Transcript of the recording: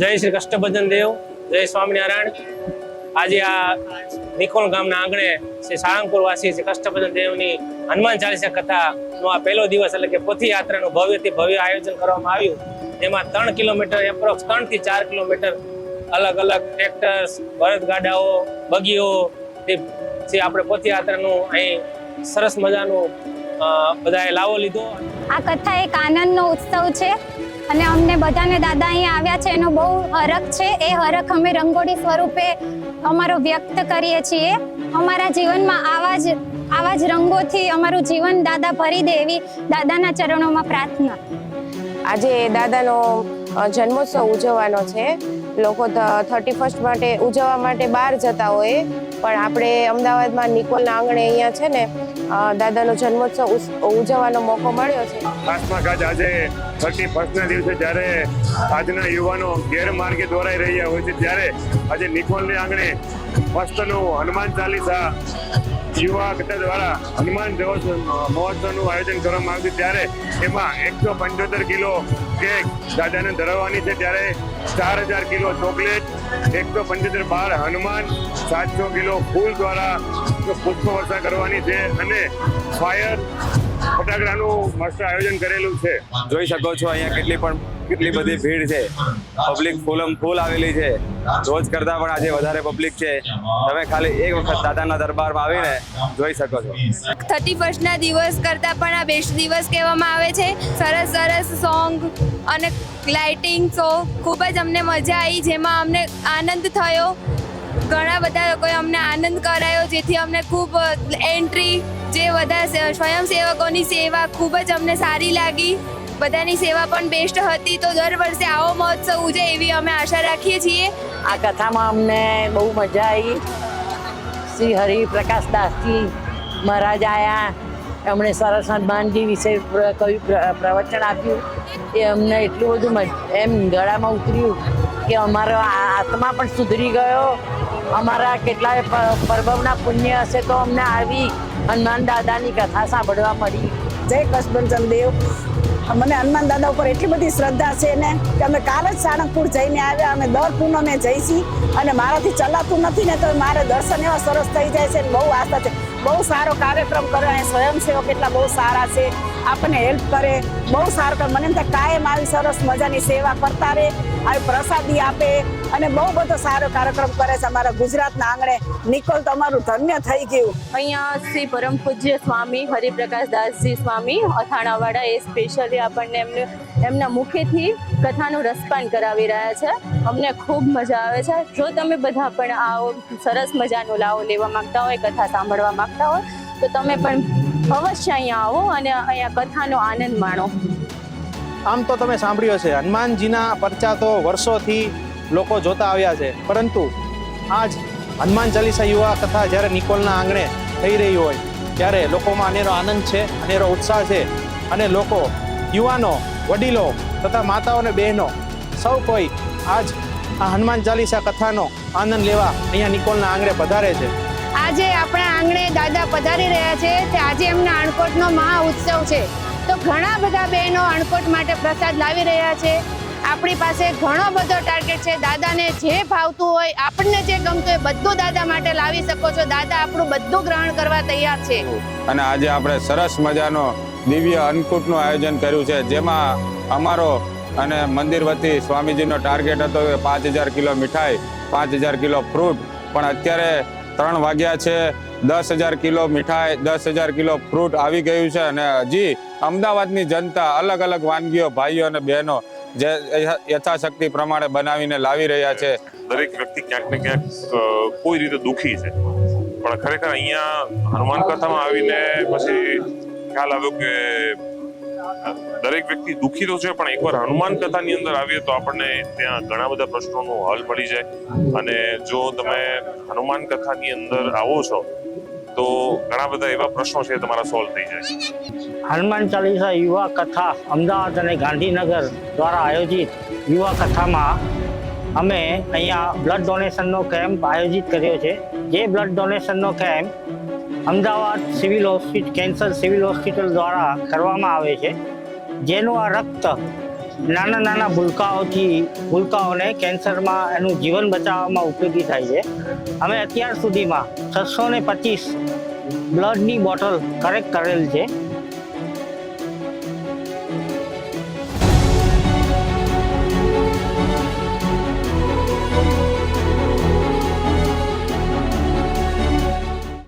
જય શ્રી કષ્ટભજન દેવ, જય સ્વામિનારાયણ. આજે આ નિકોલ ગામના આંગણે શ્રી સાળંગપુર વાસી શ્રી કષ્ટભજન દેવની હનુમાન ચાલીસા કથાનો આ પહેલો દિવસ એટલે કે પથયાત્રાનું ભવ્યથી ભવ્ય આયોજન કરવામાં આવ્યું. જેમાં ત્રણ કિલોમીટર એપ્રોક્સ ત્રણથી ચાર કિલોમીટર અલગ અલગ ટ્રેક્ટર્સ બળદગાડાઓ બગીઓ, તે જે આપણે પથયાત્રાનું અહીં સરસ મજાનું બધાએ લાવો લીધો. આ કથા એક આનંદનો ઉત્સવ છે. અને અમને બધાને દાદા અહીંયા આવ્યા છે, એનો બહુ હરખ છે. એ હરખ અમે રંગોળી સ્વરૂપે અમારો વ્યક્ત કરીએ છીએ. અમારા જીવનમાં આવા જ આવા જ રંગોથી અમારું જીવન દાદા ભરી દે એવી દાદાના ચરણોમાં પ્રાર્થના. આજે દાદાનો જન્મોત્સવ ઉજવવાનો છે. લોકો થર્ટી ફર્સ્ટ માટે ઉજવવા માટે બહાર જતા હોય. પણ આપણે અમદાવાદમાં નિકોલના આંગણે અહીંયા છે ને દાદાનો જન્મોત્સવ ઉજવવાનો મોકો મળ્યો છે. ખાસમાં ખાસ આજે થર્ટી ફર્સ્ટના દિવસે જ્યારે આજના યુવાનો ગેરમાર્ગે દોરાઈ રહ્યા હોય છે, ત્યારે આજે નિકોલની આંગણે મસ્તનું હનુમાન ચાલીસા યુવા કથા દ્વારા હનુમાન મહોત્સવનું આયોજન કરવામાં આવ્યું ત્યારે એમાં એકસો પંચોતેર કિલો કેક દાદાને ધરાવવાની છે. ત્યારે ચાર હજાર કિલો ચોકલેટ, એકસો પંચોતેર બાર હનુમાન, સાતસો કિલો ફૂલ દ્વારા પુષ્પ વર્ષા કરવાની છે અને ફાયર ફટાકડાનું મસ્ત આયોજન કરેલું છે. જોઈ શકો છો, અહીંયા કેટલી પણ કેટલી બધી ભીડ છે. પબ્લિક ફૂલમ ફૂલ આવેલી છે. રોજ કરતા પણ આજે વધારે પબ્લિક છે. તમે ખાલી એક વખત દાદાના દરબારમાં આવીને જોઈ શકો છો. થર્ટી ફર્સ્ટના દિવસ કરતાં પણ આ બેસ્ટ દિવસ કહેવામાં આવે છે. સરસ સરસ સોંગ અને લાઇટિંગ શો ખૂબ જ અમને મજા આવી, જેમાં અમને આનંદ થયો. ઘણા બધા લોકોએ અમને આનંદ કરાયો, જેથી અમને ખૂબ એન્ટ્રી જે બધા સ્વયંસેવકોની સેવા ખૂબ જ અમને સારી લાગી. બધાની સેવા પણ બેસ્ટ હતી તો દર વર્ષે આવો મહોત્સવ ઉજે એવી અમે આશા રાખીએ છીએ. આ કથામાં અમને બહુ મજા આવી. શ્રી હરિપ્રકાશ દાસજી મહારાજ આયા. એમણે સરસ હનુમાનજી વિશે કયું પ્ર- પ્રવચન આપ્યું. એ અમને એટલું બધું મજ- એમ ગળામાં ઉતર્યું કે અમારો આ- આત્મા પણ સુધરી ગયો. અમારા કેટલાય પ- પર્વના પુણ્ય હશે તો અમને આવી હનુમાન દાદાની કથા સાંભળવા મળી. જય કષ્ટભંજન દેવ મને હનુમાન દાદા ઉપર એટલી બધી શ્રદ્ધા છે ને કે અમે કાલ જ સાળંગપુર જઈને આવ્યા, અમે દર પૂનમે જઈશી અને મારાથી ચલાતું નથી ને તો મારે દર્શન એવા સરસ થઈ જાય છે બહુ આશા છે. બહુ સારો કાર્યક્રમ કર્યો અને સ્વયંસેવક એટલા બહુ સારા છે. આપણને હેલ્પ કરે, બહુ સારું કરે. મને એમ થાય કાયમ આવી સરસ મજાની સેવા કરતા રહે, આવી પ્રસાદી આપે. અને બહુ બધો સારો કાર્યક્રમ કરે છે અમારા ગુજરાતના આંગણે. નિકોલ તો અમારું ધન્ય થઈ ગયું. અહીંયા શ્રી પરમ પૂજ્ય સ્વામી હરિપ્રકાશ દાસજી સ્વામી અથાણાવાળા એ સ્પેશિયલી આપણને એમને એમના મુખેથી કથાનું રસપાન કરાવી રહ્યા છે. અમને ખૂબ મજા આવે છે. જો તમે બધા પણ આવો સરસ મજાનો લાવો લેવા માંગતા હોય કથા સાંભળવા માંગતા હોય તો તમે પણ અવશ્ય અહીંયા આવો અને અહીંયા કથાનો આનંદ માણો. આમ તો તમે સાંભળ્યો છે હનુમાનજીના પરચા તો વર્ષોથી લોકો જોતા આવ્યા છે. પરંતુ આજ હનુમાન ચાલીસા યુવા કથા જ્યારે નિકોલના આંગણે થઈ રહી હોય, ત્યારે લોકોમાં અનેરો આનંદ છે, અનેરો ઉત્સાહ છે અને લોકો, યુવાનો, વડીલો તથા માતાઓ બહેનો સૌ કોઈ આજ આ હનુમાન ચાલીસા કથાનો આનંદ લેવા અહીંયા નિકોલના આંગણે પધારે છે. આજે આપણા આંગણે દાદા પધારી રહ્યા છે તે આજે એમના અણકોટનો મહા ઉત્સવ છે. તો ઘણા બધા બહેનો અણકોટ માટે પ્રસાદ લાવી રહ્યા છે. આપણી પાસે ઘણો બધો ટાર્ગેટ છે. દાદાને જે ભાવતું હોય, આપણને જે ગમતું હોય, બધું દાદા માટે લાવી શકો છો. દાદા આપણું બધું ગ્રહણ કરવા તૈયાર છે. અને આજે આપણે સરસ મજાનો દિવ્ય અન્નકૂટનું આયોજન કર્યું છે. જેમાં અમારો અને મંદિર વતી સ્વામીજીનો ટાર્ગેટ હતો કે પાંચ હજાર કિલો મીઠાઈ, પાંચ હજાર કિલો ફ્રૂટ પણ અત્યારે ત્રણ વાગ્યા છે, દસ હજાર કિલો મીઠાઈ, દસ હજાર કિલો ફ્રૂટ આવી ગયું છે. અને હજી અમદાવાદની જનતા અલગ અલગ વાનગીઓ, ભાઈઓ અને બહેનો જે યથાશક્તિ પ્રમાણે બનાવીને લાવી રહ્યા છે. દરેક વ્યક્તિ ક્યાંક ને ક્યાંક કોઈ રીતે દુઃખી છે. પણ ખરેખર અહીંયા હનુમાન કથામાં આવીને પછી ખ્યાલ આવ્યો કે દરેક વ્યક્તિ દુઃખી તો છે, પણ એકવાર હનુમાન કથાની અંદર આવીએ તો આપણને ત્યાં ઘણા બધા પ્રશ્નોનો હલ મળી જાય. અને જો તમે હનુમાન કથાની અંદર આવો છો તો ઘણા બધા એવા પ્રશ્નો છે તમારા સોલ્વ થઈ જાય હનુમાન ચાલીસા યુવા કથા અમદાવાદ અને ગાંધીનગર દ્વારા આયોજિત યુવા કથામાં અમે અહીંયા બ્લડ ડોનેશનનો કેમ્પ આયોજિત કર્યો છે. જે blood ડોનેશનનો camp Ahmedabad civil hospital cancer civil hospital દ્વારા કરવામાં આવે છે. જેનું આ રક્ત નાના નાના ભૂલકાઓથી, ભૂલકાઓને કેન્સરમાં એનું જીવન બચાવવામાં ઉપયોગી થાય છે. અમે અત્યાર સુધીમાં છસો ને પચીસ બ્લડની બોટલ કરેક્ટ કરેલ છે.